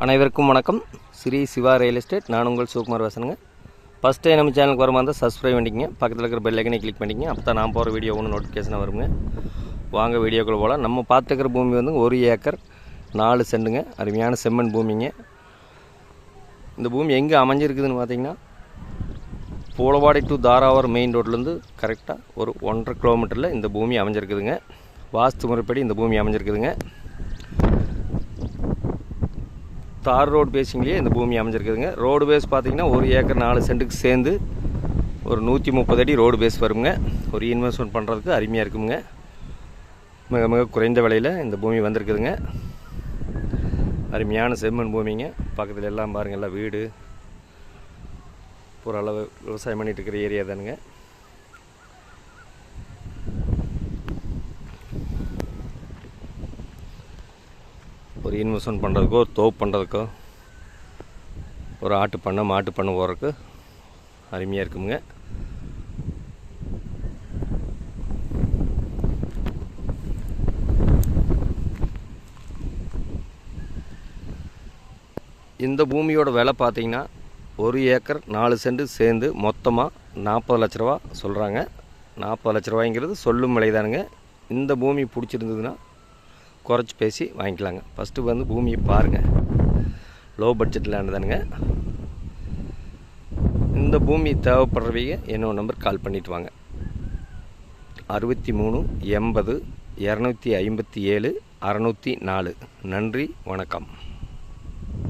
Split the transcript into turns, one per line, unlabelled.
அனைவருக்கும் வணக்கம். Sri Siva real estate. நான் உங்கள் சிவகுமார் பேசுகிறேங்க ஃபஸ்ட் டைம் நம்ம சேனலுக்கு வர மாதிரி சப்ஸ்கிரைப் பண்ணிக்கங்க. பக்கத்தில் இருக்கிற பெல் ஐக்கனை கிளிக் பண்ணிக்கங்க. அப்போ தான் நான் போகிற வீடியோ ஒன்று நோட்டிஃபிகேஷனாக வருங்க. வாங்க வீடியோக்குள்ளே போகலாம் நம்ம பார்த்துக்கிற பூமி வந்து ஒரு ஏக்கர் நாலு செண்டுங்க. அருமையான செம்மண் பூமிங்க. இந்த பூமி எங்கே அமைஞ்சிருக்குதுன்னு பார்த்தீங்கன்னா பூலவாடி டு தாராவர் மெயின் ரோட்லேருந்து கரெக்டாக ஒரு ஒன்றரை கிலோமீட்டரில் இந்த பூமி அமைஞ்சிருக்குதுங்க. வாஸ்து முறைப்படி இந்த பூமி அமைஞ்சிருக்குதுங்க. தார் ரோடு பேசிங்லேயே இந்த பூமி அமைஞ்சிருக்குதுங்க. ரோடு பேஸ் பார்த்தீங்கன்னா ஒரு ஏக்கர் நாலு சென்ட்டுக்கு சேர்ந்து ஒரு நூற்றி முப்பது அடி ரோடு பேஸ் வருங்க. ஒரு இன்வெஸ்ட்மெண்ட் பண்ணுறதுக்கு அருமையாக இருக்குங்க. மிக மிக குறைந்த விலையில் இந்த பூமி வந்திருக்குதுங்க. அருமையான செம்மண் பூமிங்க. பக்கத்தில் எல்லாம் பாருங்கள் எல்லாம் வீடு. ஓரளவு விவசாயம் பண்ணிட்டு இருக்கிற ஏரியா தானுங்க. ஒரு இன்வெஸ்ட்மெண்ட் பண்ணுறதுக்கோ ஒரு தோப்பு பண்ணுறதுக்கோ ஒரு ஆட்டு பண்ணை மாட்டு பண்ணை போகிறதுக்கு அருமையாக இருக்குங்க. இந்த பூமியோட விலை பார்த்தீங்கன்னா ஒரு ஏக்கர் நாலு சென்ட் சேர்ந்து மொத்தமாக நாற்பது லட்ச ரூபா சொல்கிறாங்க நாற்பது லட்ச ரூபாய்ங்கிறது சொல்லும் விலைதானுங்க. இந்த பூமி பிடிச்சிருந்ததுன்னா குறைச்சி பேசி வாங்கிக்கலாங்க. ஃபஸ்ட்டு வந்து பூமியை பாருங்கள் லோ பட்ஜெட் லேண்ட் தானுங்க. இந்த பூமி தேவைப்படுறவங்க என்னோட நம்பர் கால் பண்ணிட்டு வாங்க. அறுபத்தி மூணு எண்பது இரநூத்தி ஐம்பத்தி ஏழு அறநூற்றி நாலு. நன்றி வணக்கம்.